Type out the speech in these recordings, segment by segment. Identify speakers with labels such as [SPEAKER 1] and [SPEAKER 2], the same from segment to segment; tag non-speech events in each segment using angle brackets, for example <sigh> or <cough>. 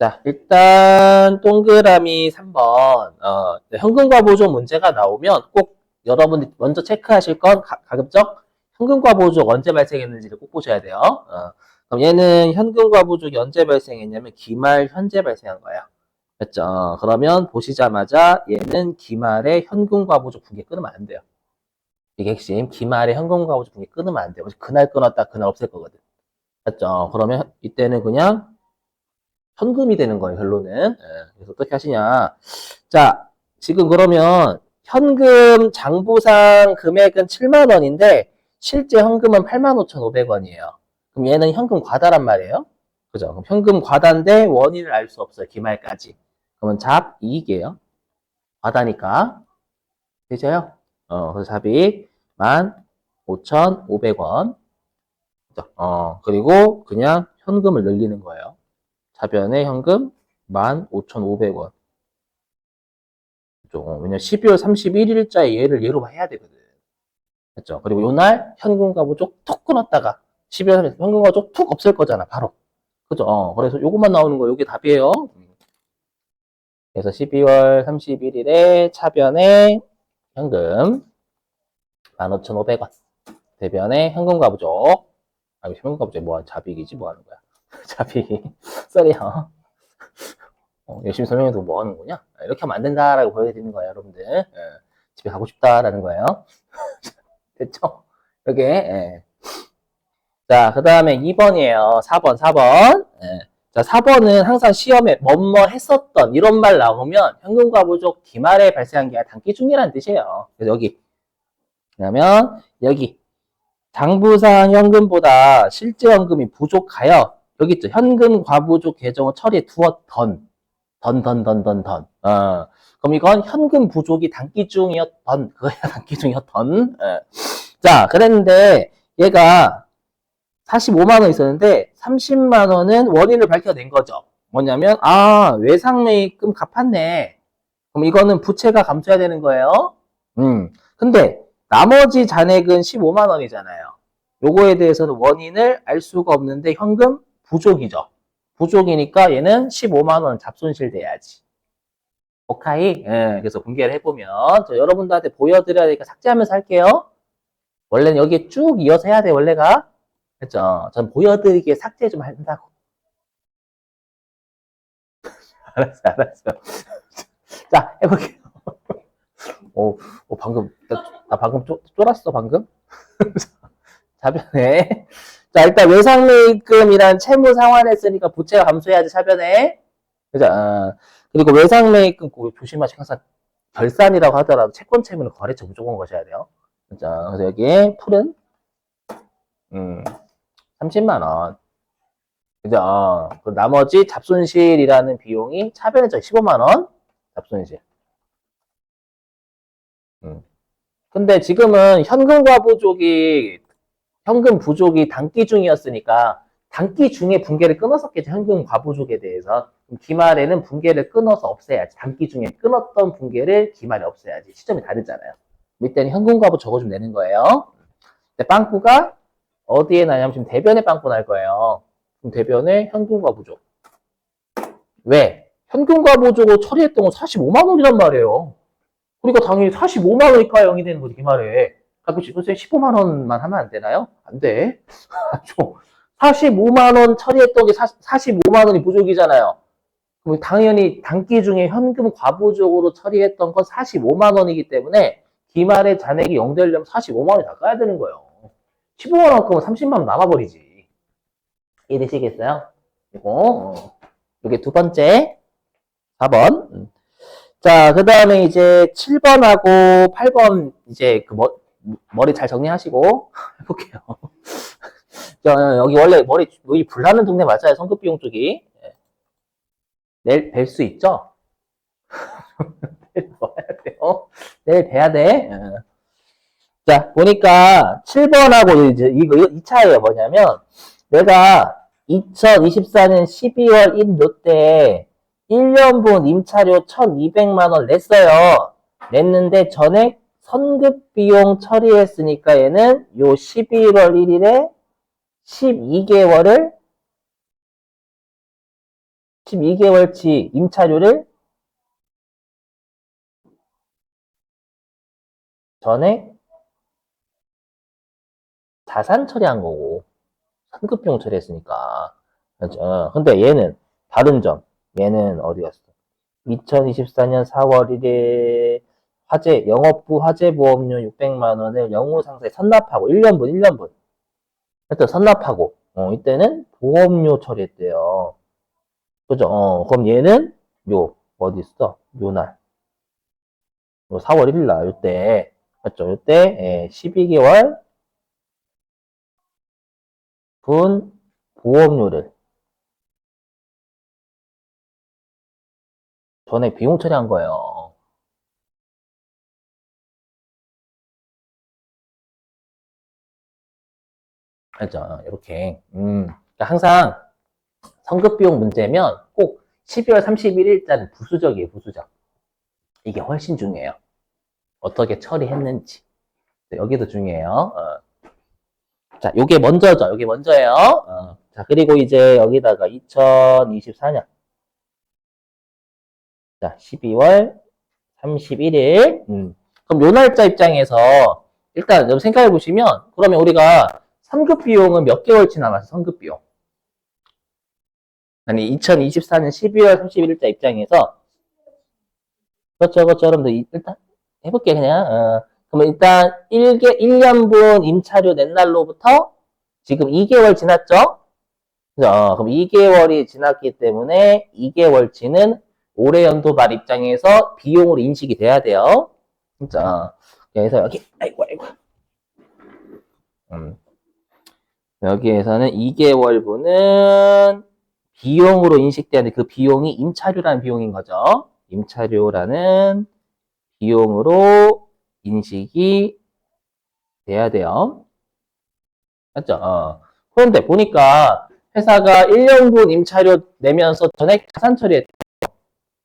[SPEAKER 1] 자, 일단 동그라미 3번 어, 현금과 보조 문제가 나오면 꼭 여러분이 먼저 체크하실 건 가, 가급적 현금과 보조 언제 발생했는지를 꼭 보셔야 돼요. 어, 그럼 얘는 현금과 보조가 언제 발생했냐면 기말 현재 발생한 거예요. 됐죠? 그러면 보시자마자 얘는 기말에 현금과 보조 분계 끊으면 안 돼요. 이게 핵심. 기말에 현금과 보조 분계 끊으면 안 돼요. 그날 끊었다 그날 없앨 거거든. 됐죠? 그러면 이때는 그냥 현금이 되는 거예요, 결론은. 예, 그래서 어떻게 하시냐. 자, 지금 그러면 현금 장부상 금액은 7만 원인데 실제 현금은 8만 5,500원이에요. 그럼 얘는 현금 과다란 말이에요. 그죠? 그럼 현금 과다인데 원인을 알 수 없어요, 기말까지. 그러면 잡 이익이에요. 과다니까. 되죠요? 어, 그래서 잡이 15,500원. 그죠? 어, 그리고 그냥 현금을 늘리는 거예요. 자변의 현금 15,500원. 왜냐 12월 31일자에 얘를 예로 해야 되거든. 됐죠? 그리고 요날 현금과 보조 툭 끊었다가 12월 30일 현금과 보조 툭 없앨 거잖아, 바로. 그죠? 어, 그래서 요것만 나오는 거, 요게 답이에요. 그래서 12월 31일에 차변에 현금 15,500원. 대변에 현금과 부족. 아, 현금과 부족 뭐, 자비기지? 뭐 하는 거야? <laughs> 자비기. 썰이요. 어, 열심히 설명해도 뭐 하는 거냐? 이렇게 하면 안 된다라고 보여드리는 거예요, 여러분들. 예, 집에 가고 싶다라는 거예요. <laughs> 됐죠? 이렇게, 예. 자, 그 다음에 2번이에요. 4번, 4번. 예. 자, 4번은 항상 시험에 뭐뭐 했었던 이런 말 나오면 현금과 부족 기말에 발생한 게 단기 중이라는 뜻이에요. 그래서 여기. 그러면 여기 장부상 현금보다 실제 현금이 부족하여 여기 있죠. 현금 과부족 계정을 처리해 두었던 던, 던, 던, 던, 던. 어. 그럼 이건 현금 부족이 단기 중이었던 그거야 <laughs> 단기 중이었던. 예. 자, 그랬는데 얘가 45만 원 있었는데 30만 원은 원인을 밝혀낸 거죠. 뭐냐면 아 외상매입금 갚았네. 그럼 이거는 부채가 감소해야 되는 거예요. 음. 근데 나머지 잔액은 15만 원이잖아요. 요거에 대해서는 원인을 알 수가 없는데 현금 부족이죠. 부족이니까 얘는 15만 원 잡손실 돼야지. 오카이. 예, 그래서 분개를 해보면 저 여러분들한테 보여드려야 되니까 삭제하면서 할게요. 원래는 여기에 쭉 이어서 해야 돼 원래가. 그죠? 전 보여드리기에 삭제 좀 한다고. <laughs> 알았어, 알았어. <laughs> 자, 해볼게요. <laughs> 오, 오, 방금, 나, 나 방금 쪼, 쫄았어, 방금? 자변에. 자, 일단 외상매입금이란 채무 상환을 했으니까 부채가 감소해야지, 차변에. 그죠? 어, 그리고 외상매입금 꼭 조심하시고 항상 결산이라고 하더라도 채권 채무는 거래처 무조건 거셔야 돼요. 그죠? 그래서 여기에 풀은, 음, 30만 원. 그죠? 그 나머지 잡손실이라는 비용이 차변에서 15만 원 잡손실. 음. 근데 지금은 현금 과 부족이, 현금 부족이 단기 중이었으니까 단기 중에 분계를 끊었었겠죠. 현금 과부족에 대해서. 기말에는 분계를 끊어서 없애야지. 단기 중에 끊었던 분계를 기말에 없애야지. 시점이 다르잖아요. 이때는 현금 과부 적어주면 되는 거예요. 근데 빵꾸가 어디에 나냐면 지금 대변에 빵꾸 날 거예요. 그럼 대변에 현금 과 부족. 왜? 현금 과 부족을 처리했던 건 45만 원이란 말이에요. 그러니까 당연히 45만 원이니까 0이 되는 거지, 그 말에. 가끔씩 선생님 15만 원만 하면 안 되나요? 안 돼. <laughs> 45만 원 처리했던 게 45만 원이 부족이잖아요. 그럼 당연히 단기 중에 현금 과부족으로 처리했던 건 45만 원이기 때문에 기말의 잔액이 0 되려면 45만 원이 깎아야 되는 거예요. 15만 원 끄면 30만 원 남아버리지. 이해되시겠어요? 이거, 어. 이게 두 번째. 4번. 음. 자, 그 다음에 이제 7번하고 8번 이제 그 머, 머리 잘 정리하시고 <laughs> 해볼게요. <laughs> 자, 여기 원래 머리, 여기 불나는 동네 맞아요. 성급 비용 쪽이. 예. 내일 뵐 수 있죠? <laughs> 내일 돼요. 내일 뵈야 돼. 예. 자, 보니까 7번하고 이제 이거 2차예요. 뭐냐면 내가 2024년 12월 1일 때 1년분 임차료 1,200만원 냈어요. 냈는데 전액 선급 비용 처리했으니까 얘는 요 11월 1일에 12개월을 12개월치 임차료를 전에 자산 처리한 거고 상급 비용 처리했으니까 그렇죠. 근데 얘는 다른 점 얘는 어디 갔어? 2024년 4월 1일 화재 영업부 화재 보험료 600만 원을 영우 상사에 선납하고 1년분 1년분 하여튼 선납하고 어, 이때는 보험료 처리했대요. 그죠? 어, 그럼 얘는 요 어디 있어? 요 날 요 4월 1일 날 요때 맞죠? 요때 예, 12개월 분 보험료를 전에 비용 처리한 거예요. 알죠? 이렇게. 음, 그러니까 항상 성급 비용 문제면 꼭 12월 31일자는 부수적이에요, 부수적. 이게 훨씬 중요해요. 어떻게 처리했는지. 네, 여기도 중요해요. 어. 자, 요게 먼저죠. 요게 먼저예요. 어. 자, 그리고 이제 여기다가 2024년. 자, 12월 31일. 음. 그럼 요 날짜 입장에서 일단 여러분 생각해 보시면 그러면 우리가 선급 비용은 몇 개월치 남았어? 선급 비용. 아니 2024년 12월 31일자 입장에서 이- 일단 해볼게 그냥. 어. 그러면 일단 1개, 1년분 임차료 낸 날로부터 지금 2개월 지났죠? 그죠? 어, 그럼 2개월이 지났기 때문에 2개월치는 올해 연도 말 입장에서 비용으로 인식이 돼야 돼요. 진짜. 그래서 여기, 아이고, 아이고. 음. 여기에서는 2개월분은 비용으로 인식되는데 그 비용이 임차료라는 비용인 거죠. 임차료라는 비용으로 인식이 돼야 돼요. 맞죠? 어. 그런데 보니까 회사가 1년분 임차료 내면서 전액 자산 처리했죠.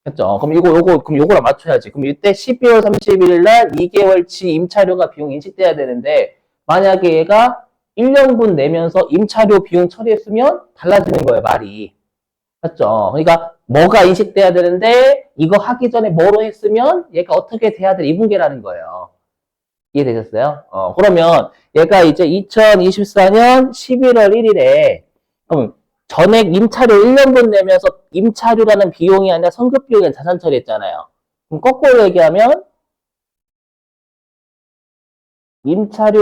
[SPEAKER 1] 그죠? 그럼 이거, 요거, 그럼 요거랑 맞춰야지. 그럼 이때 12월 31일 날 2개월치 임차료가 비용 인식돼야 되는데, 만약에 얘가 1년분 내면서 임차료 비용 처리했으면 달라지는 거예요, 말이. 맞죠? 그러니까 뭐가 인식돼야 되는데, 이거 하기 전에 뭐로 했으면 얘가 어떻게 돼야 돼? 이분계라는 거예요. 이해되셨어요? 어, 그러면 얘가 이제 2024년 11월 1일에, 그럼 전액 임차료 1년분 내면서 임차료라는 비용이 아니라 성급 비용에 자산 처리했잖아요. 그럼 거꾸로 얘기하면 임차료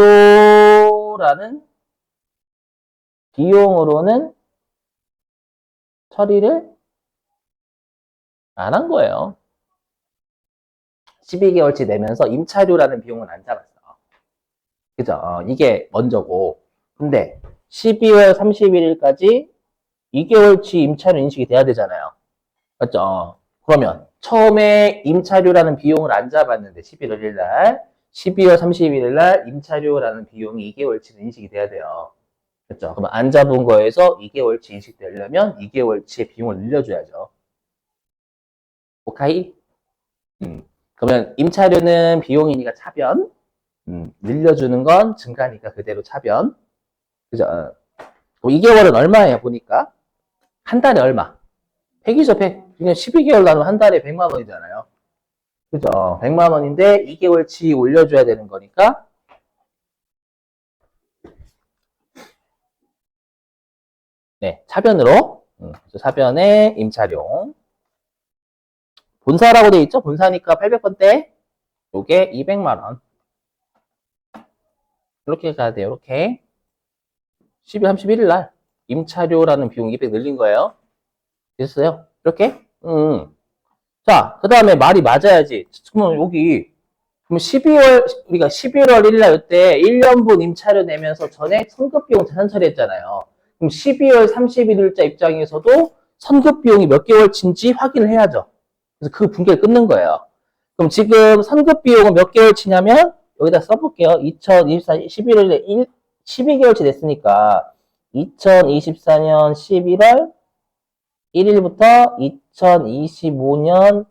[SPEAKER 1] 라는 비용으로는 처리를 안 한 거예요. 12개월치 내면서 임차료라는 비용은 안 잡았어. 그죠? 어, 이게 먼저고. 근데 12월 31일까지 2개월치 임차료 인식이 돼야 되잖아요. 맞죠? 어, 그러면 처음에 임차료라는 비용을 안 잡았는데 11월 1일 날 12월 31일 날 임차료라는 비용이 2개월치 인식이 돼야 돼요. 그렇죠? 그러면 안 잡은 거에서 2개월치 인식되려면 2개월치의 비용을 늘려줘야죠. 오카이? 음. 그러면 임차료는 비용이니까 차변, 음, 늘려주는 건 증가니까 그대로 차변. 그죠? 어. 2개월은 얼마예요, 보니까? 한 달에 얼마? 100이죠, 100. 그냥 12개월 나누면 한 달에 100만 원이잖아요. 그죠? 100만 원인데 2개월치 올려줘야 되는 거니까. 네, 차변으로. 음, 차변에 임차료. 본사라고 돼 있죠? 본사니까 800번대. 요게 200만 원. 이렇게 가야 돼요, 이렇게. 12월 31일 날 임차료라는 비용 200 늘린 거예요. 됐어요? 이렇게? 음. 자, 그 다음에 말이 맞아야지. 그러면 여기, 그럼 12월, 우리가 11월 1일 날 이때 1년분 임차료 내면서 전액 선급비용 자산 처리했잖아요. 그럼 12월 31일자 입장에서도 선급비용이 몇 개월치인지 확인을 해야죠. 그래서 그 분계를 끊는 거예요. 그럼 지금 선급비용은 몇 개월치냐면, 여기다 써볼게요. 2024, 11일에 1, 12개월치 됐으니까, 2024년 11월 1일부터 2025년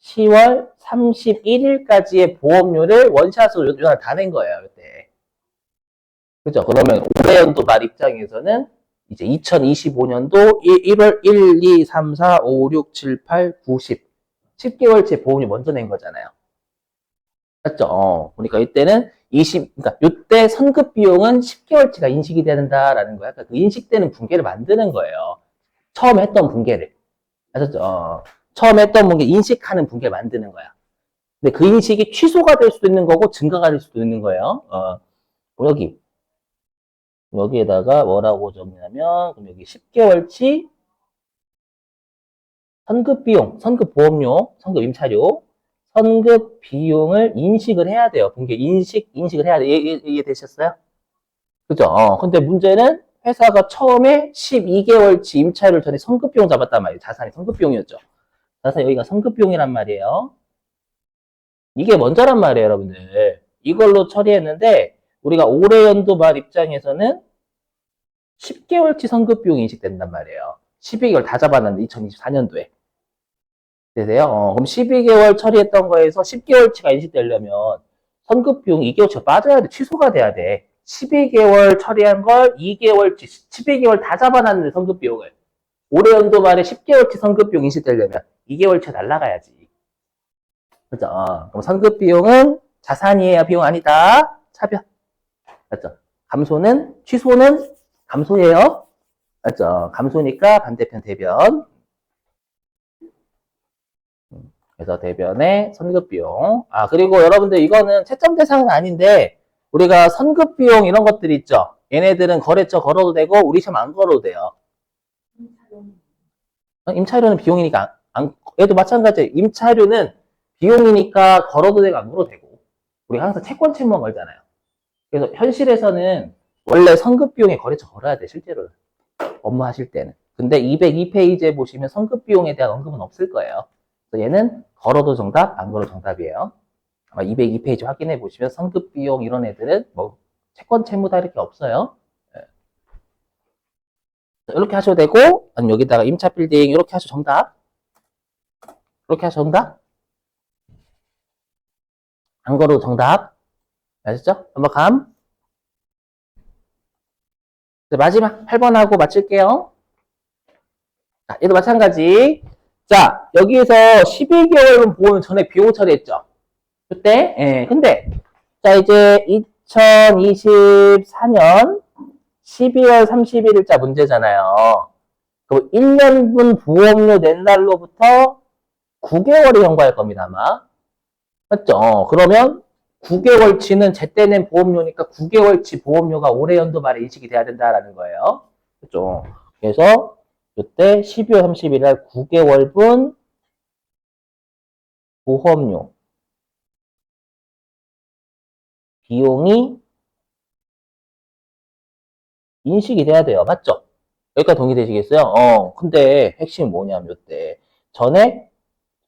[SPEAKER 1] 10월 31일까지의 보험료를 원샷으로 요날 다 낸 거예요, 그때. 그죠? 그러면 올해 연도 말 입장에서는 이제 2025년도 1 월 1, 2, 3, 4, 5, 6, 7, 8, 9, 10. 10개월치 보험료 먼저 낸 거잖아요. 맞죠? 어, 그러니까 이때는 20, 그러니까 이때 선급 비용은 10개월치가 인식이 된다라는 거야. 그러니까 그 인식되는 분계를 만드는 거예요. 처음 했던 분계를. 아셨죠? 어, 처음 했던 분계, 인식하는 분계를 만드는 거야. 근데 그 인식이 취소가 될 수도 있는 거고 증가가 될 수도 있는 거예요. 어, 여기. 여기에다가 뭐라고 적냐면, 그럼 여기 10개월치 선급 비용, 선급 보험료, 선급 임차료, 선급 비용을 인식을 해야 돼요. 분계 인식, 인식을 해야 돼. 이해, 이해- 이해 되셨어요? 그죠? 어, 근데 문제는 회사가 처음에 12개월치 임차료를 전에 선급 비용 잡았단 말이에요. 자산이 선급 비용이었죠. 자산 여기가 선급 비용이란 말이에요. 이게 먼저란 말이에요, 여러분들. 이걸로 처리했는데, 우리가 올해 연도 말 입장에서는 10개월치 선급 비용이 인식된단 말이에요. 12개월 다 잡아놨는데, 2024년도에. 되세요? 어, 그럼 12개월 처리했던 거에서 10개월치가 인식되려면 선급 비용 2개월치가 빠져야 돼. 취소가 돼야 돼. 12개월 처리한 걸 2개월치, 12개월 다 잡아놨는데 선급 비용을. 올해 연도 말에 10개월치 선급 비용 인식되려면 2개월치 날라가야지. 그죠? 어, 그럼 선급 비용은 자산이에요? 비용 아니다? 차별. 맞죠? 감소는, 취소는 감소예요? 맞죠? 감소니까 반대편 대변. 그래서 대변의 선급 비용. 아, 그리고 여러분들 이거는 채점 대상은 아닌데, 우리가 선급 비용 이런 것들이 있죠? 얘네들은 거래처 걸어도 되고, 우리 시험 안 걸어도 돼요. 어, 임차료는 비용이니까, 안, 얘도 마찬가지예요. 임차료는 비용이니까 걸어도 되고, 안 걸어도 되고. 우리가 항상 채권 채무만 걸잖아요. 그래서 현실에서는 원래 선급 비용에 거래처 걸어야 돼, 실제로. 업무 하실 때는. 근데 202페이지에 보시면 선급 비용에 대한 언급은 없을 거예요. 얘는 걸어도 정답, 안 걸어도 정답이에요. 아마 202페이지 확인해 보시면 선급 비용 이런 애들은 뭐 채권 채무다 이렇게 없어요. 예. 이렇게 하셔도 되고, 아니면 여기다가 임차 빌딩 이렇게 하셔도 정답. 이렇게 하셔도 정답. 안 걸어도 정답. 아셨죠? 넘어감. 네, 마지막 8번 하고 마칠게요. 자, 얘도 마찬가지. 자, 여기에서 12개월은 보험 전에 비용 처리했죠. 그때, 예, 근데, 자, 이제 2024년 12월 31일자 문제잖아요. 그 1년분 보험료 낸 날로부터 9개월이 경과할 겁니다, 아마. 맞죠? 어, 그러면 9개월치는 제때 낸 보험료니까 9개월치 보험료가 올해 연도 말에 인식이 돼야 된다라는 거예요. 그죠? 그래서 이때 12월 30일 날 9개월분 보험료 비용이 인식이 돼야 돼요. 맞죠? 여기까지 동의되시겠어요? 어, 근데 핵심이 뭐냐면 이때 전액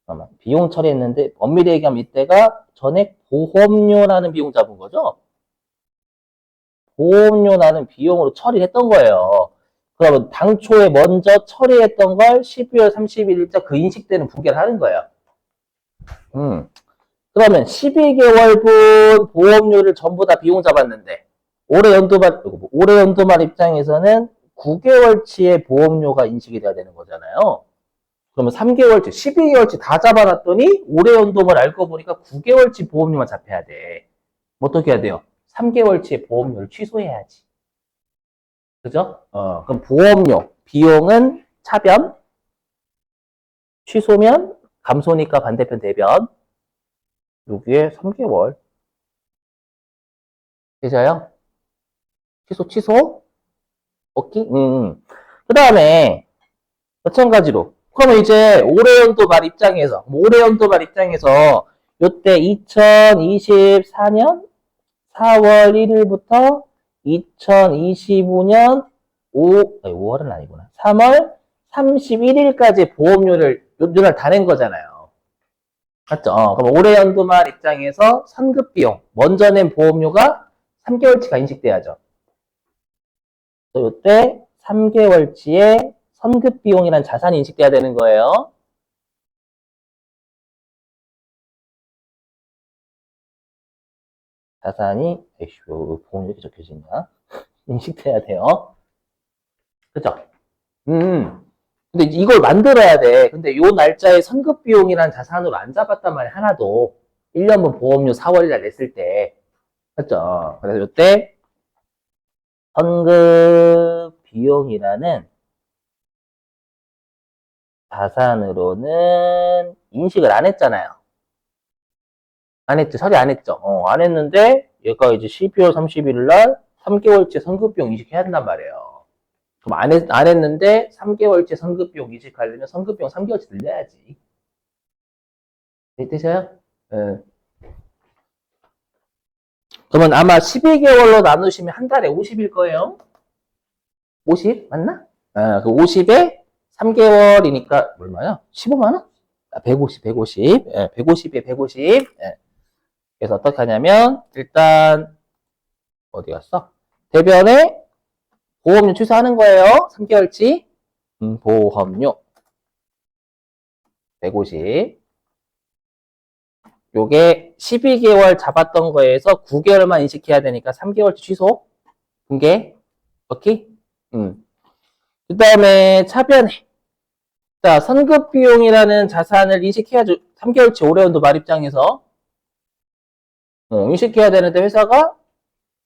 [SPEAKER 1] 잠깐만 비용 처리했는데 엄밀히 얘기하면 이때가 전액 보험료라는 비용 잡은 거죠? 보험료라는 비용으로 처리했던 거예요. 그러면 당초에 먼저 처리했던 걸 12월 31일자 그 인식되는 분계를 하는 거예요. 음. 그러면 12개월분 보험료를 전부 다 비용 잡았는데 올해 연도말 올해 연도말 입장에서는 9개월치의 보험료가 인식이 돼야 되는 거잖아요. 그러면 3개월치, 12개월치 다 잡아놨더니 올해 연도말 알고 보니까 9개월치 보험료만 잡혀야 돼. 뭐 어떻게 해야 돼요? 3개월치의 보험료를 취소해야지. 그죠? 어, 그럼 보험료, 비용은 차변, 취소면 감소니까 반대편 대변. 여기에 3개월. 되셔요? 취소, 취소? 오케이? 음. 그 다음에, 마찬가지로. 그러면 이제 올해 연도 말 입장에서, 뭐 올해 연도 말 입장에서, 요때 2024년 4월 1일부터 2025년 5, 아니, 5월은 아니구나. 3월 31일까지 보험료를 요날 다 낸 거잖아요. 맞죠? 어, 그럼 올해 연도 말 입장에서 선급 비용, 먼저 낸 보험료가 3개월치가 인식돼야죠. 이때 3개월치의 선급 비용이란 자산이 인식돼야 되는 거예요. 자산이, 에이씨, 왜 보험료 이렇게 적혀지냐? <laughs> 인식돼야 돼요. 그죠? 음. 근데 이걸 만들어야 돼. 근데 요 날짜에 선급 비용이란 자산으로 안 잡았단 말이야, 하나도. 1년분 보험료 4월이라 냈을 때. 그죠? 그래서 요때 선급 비용이라는 자산으로는 인식을 안 했잖아요. 안 했죠. 처리 안 했죠. 어, 안 했는데 얘가 이제 12월 31일 날 3개월째 선급비용 인식해야 한단 말이에요. 그럼 안, 했는데 3개월째 선급비용 인식하려면 선급비용 3개월째 늘려야지. 네, 되셔요? 예. 그러면 아마 12개월로 나누시면 한 달에 50일 거예요. 50? 맞나? 아, 그 50에 3개월이니까 얼마야? 15만원? 아, 150, 150. 예, 150에 150. 예. 그래서 어떻게 하냐면, 일단, 어디 갔어? 대변에 보험료 취소하는 거예요. 3개월치. 음, 보험료. 150. 요게 12개월 잡았던 거에서 9개월만 인식해야 되니까 3개월치 취소. 분개. 오케이? 음. 그 다음에 차변에. 자, 선급 비용이라는 자산을 인식해야죠. 3개월치 올해연도 말 입장에서. 어, 인식해야 되는데 회사가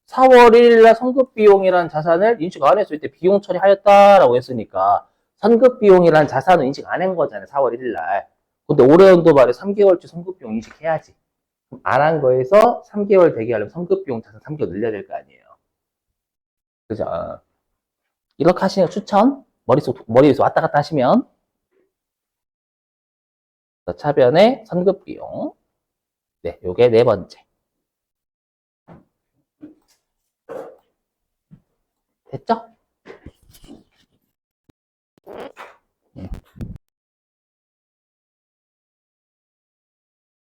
[SPEAKER 1] 4월 1일날 선급 비용이라는 자산을 인식 안 했을 때 비용 처리하였다라고 했으니까 선급 비용이라는 자산을 인식 안 한 거잖아요. 4월 1일날. 근데 올해 연도 말에 3개월치 선급 비용 인식해야지. 안 한 거에서 3개월 대기 하려면 선급 비용 자산 3개월 늘려야 될 거 아니에요. 그죠? 이렇게 하시는 거 추천. 머릿속, 머리에서 왔다 갔다 하시면. 자, 차변의 선급 비용. 네, 요게 네 번째. 됐죠?